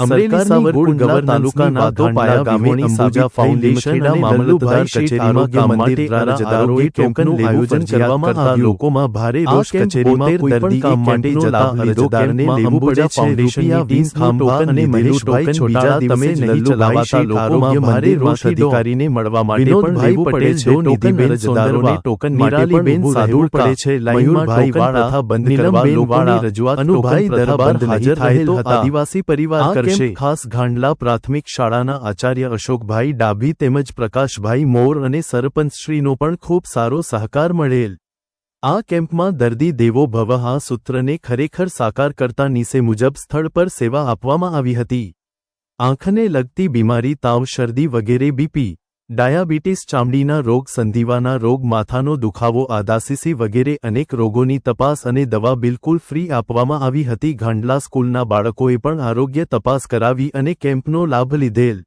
અમરેલી સાવરકુંડલા તાલુકાના ધોપાયા ગામે અંબુજા ફાઉન્ડેશન અને મામલતદાર કચેરીમાં કામ માટે અરજદારોએ ટોકનનું આયોજન કરવામાં આવ્યું. લોકોમાં ભારે રોષ કચેરીમાં કોઈ પણ કામ માટે જતા અરજદારને લેવું પડે છે રૂપિયા વીસ ખાંભા અને મહેશ ટોકન બીજા તમે નહીં ચલાવાતા લોકોમાં ભારે રોષ અધિકારીને મળવા માટે પણ લેવું પડે છે ટોકન અરજદારોને ટોકન નિરાલીબેન બેન સાદુર પડે છે લાઈનમાં ટોકન પ્રથા બંધ કરવા લોકોની રજૂઆત અનુભાઈ દરબાર હાજર રહેલ હતા આદિવાસી પરિવાર કરશે ખાસ ગાંડલા પ્રાથમિક શાળાના આચાર્ય અશોકભાઈ ડાભી તેમજ પ્રકાશભાઈ મોર અને સરપંચશ્રીનો પણ ખૂબ સારો સહકાર મળેલ. આ કેમ્પમાં દર્દી દેવો ભવ આ સૂત્રને ખરેખર સાકાર કરતા નીસે મુજબ સ્થળ પર સેવા આપવામાં આવી હતી. આંખને લગતી બીમારી તાવ શરદી વગેરે બીપી ડાયાબિટીસ ચામડીના રોગ સંધિવાના રોગ માથાનો દુખાવો આદાસીસી વગેરે અનેક રોગોની તપાસ અને દવા બિલકુલ ફ્રી આપવામાં આવી હતી. ગાંડલા સ્કૂલના બાળકોએ પણ આરોગ્ય તપાસ કરાવી અને કેમ્પનો લાભ લીધેલ.